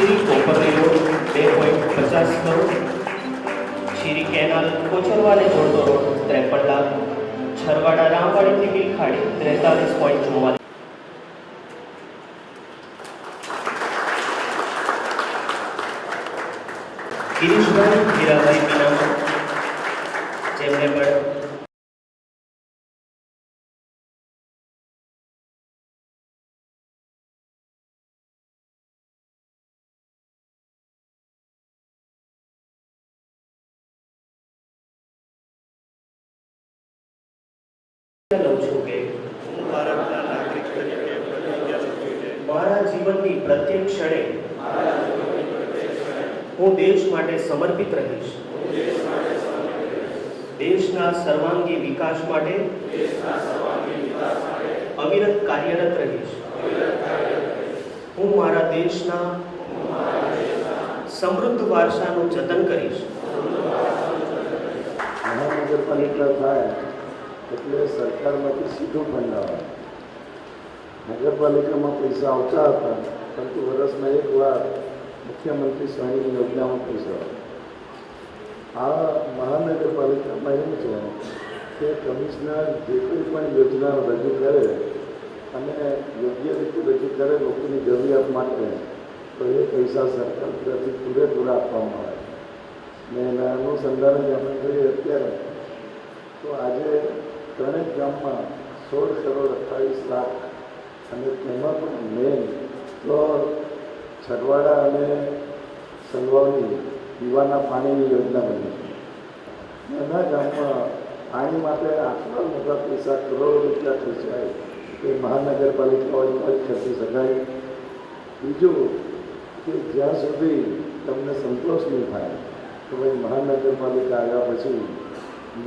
Shri Koparli road બે point પચાસ crore શીરી canal કોચરવાને જોડતો રોડ ત્રેપન લાખ છરવાડા રામવાડીથી બિલખાડી ત્રેતાલીસ પોઈન્ટ ચુમ્માલીસ ગિરીશભાઈ હીરાભાઈ મીના જેમને પણ सिवतनी प्रत्येक क्षणे मारा देश માટે સમર્પિત રહીશ દેશ માટે સમર્પિત રહીશ દેશના सर्वांगीण વિકાસ માટે દેશના सर्वांगीण વિકાસ માટે અવિરત કાર્યરત રહીશ અવિરત કાર્યરત રહીશ હું મારા દેશના હું મારા દેશના સમૃદ્ધ વાર્ષનો જતન કરીશ સમૃદ્ધ વાર્ષનો જતન કરીશ મહાજન પરિષદ દ્વારા એટલે સરકાર માટે સીધો બોલવાનો નગરપાલિકામાં પૈસા આવતા હતા પરંતુ વર્ષમાં એક વાર મુખ્યમંત્રી સહાયની યોજનામાં પૈસા આ મહાનગરપાલિકામાં એમ છે કે કમિશનર જે કોઈ પણ યોજના રજૂ કરે અને યોગ્ય રીતે રજૂ કરે લોકોની જરૂરિયાત માટે તો એ પૈસા સરકાર તરફથી પૂરેપૂરા આપવામાં આવે ને એના અનુસંધાને જ આપણે જોઈએ અત્યારે તો આજે ત્રણેક ગામમાં સોળ કરોડ અઠ્ઠાવીસ લાખ અને તેમાં પણ મેન તો છરવાડા અને સલવાવની પીવાના પાણીની યોજના બની એના ગામમાં પાણી માટે આટલા મોટા પૈસા કરોડ રૂપિયા ખર્ચાય એ મહાનગરપાલિકા હોય ખર્ચી શકાય બીજું કે જ્યાં સુધી તમને સંતોષ નહીં થાય તો ભાઈ મહાનગરપાલિકા આવ્યા પછી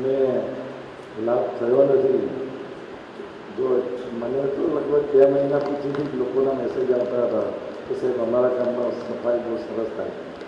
મેં લાભ થયો નથી જો મને તો લગભગ બે મહિના પછી જ લોકોના મેસેજ આવતા હતા કે સાહેબ અમારા ગામમાં સફાઈ બહુ સરસ થાય